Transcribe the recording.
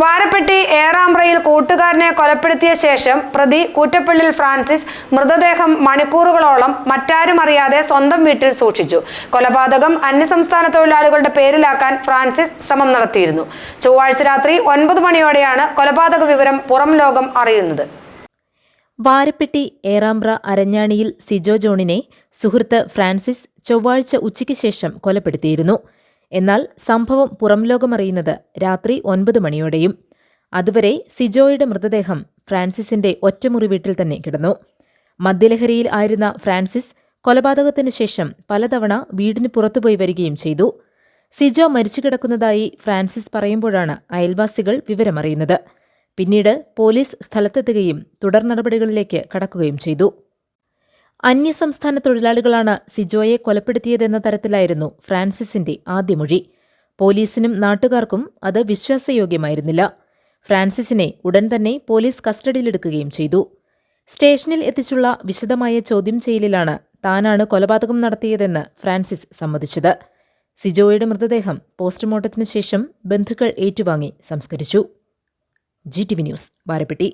വാരപ്പെട്ടി ഏറാമ്പ്രയിൽ കൂട്ടുകാരനെ കൊലപ്പെടുത്തിയ ശേഷം പ്രതി കൂറ്റപ്പള്ളിൽ ഫ്രാൻസിസ് മൃതദേഹം മണിക്കൂറുകളോളം മറ്റാരും അറിയാതെ സ്വന്തം വീട്ടിൽ സൂക്ഷിച്ചു. കൊലപാതകം അന്യസംസ്ഥാന തൊഴിലാളികളുടെ പേരിലാക്കാൻ ഫ്രാൻസിസ് ശ്രമം നടത്തിയിരുന്നു. ചൊവ്വാഴ്ച രാത്രി ഒൻപത് മണിയോടെയാണ് കൊലപാതക വിവരം പുറം ലോകം അറിയുന്നത്. വാരപ്പെട്ടി ഏറാമ്പ്ര അരഞ്ഞാണിയിൽ സിജോ ജോണിനെ സുഹൃത്ത് ഫ്രാൻസിസ് ചൊവ്വാഴ്ച ഉച്ചയ്ക്ക് ശേഷം കൊലപ്പെടുത്തിയിരുന്നു. എന്നാൽ സംഭവം പുറംലോകമറിയുന്നത് രാത്രി ഒൻപത് മണിയോടെയും അതുവരെ സിജോയുടെ മൃതദേഹം ഫ്രാൻസിസിന്റെ ഒറ്റമുറി വീട്ടിൽ തന്നെ കിടന്നു. മദ്യലഹരിയിൽ ആയിരുന്ന ഫ്രാൻസിസ് കൊലപാതകത്തിനു ശേഷം പലതവണ വീടിന് പുറത്തുപോയി വരികയും ചെയ്തു. സിജോ മരിച്ചു കിടക്കുന്നതായി ഫ്രാൻസിസ് പറയുമ്പോഴാണ് അയൽവാസികൾ വിവരമറിയുന്നത്. പിന്നീട് പോലീസ് സ്ഥലത്തെത്തുകയും തുടർ നടപടികളിലേക്ക് കടക്കുകയും ചെയ്തു. അന്യസംസ്ഥാന തൊഴിലാളികളാണ് സിജോയെ കൊലപ്പെടുത്തിയതെന്ന തരത്തിലായിരുന്നു ഫ്രാൻസിസിന്റെ ആദ്യ മൊഴി. പോലീസിനും നാട്ടുകാർക്കും അത് വിശ്വാസയോഗ്യമായിരുന്നില്ല. ഫ്രാൻസിസിനെ ഉടൻ തന്നെ പോലീസ് കസ്റ്റഡിയിലെടുക്കുകയും ചെയ്തു. സ്റ്റേഷനിൽ എത്തിച്ചുള്ള വിശദമായ ചോദ്യം ചെയ്യലിലാണ് താനാണ് കൊലപാതകം നടത്തിയതെന്ന് ഫ്രാൻസിസ് സമ്മതിച്ചത്. സിജോയുടെ മൃതദേഹം പോസ്റ്റ്മോർട്ടത്തിനു ശേഷം ബന്ധുക്കൾ ഏറ്റുവാങ്ങി സംസ്കരിച്ചു. G T V news Varappetty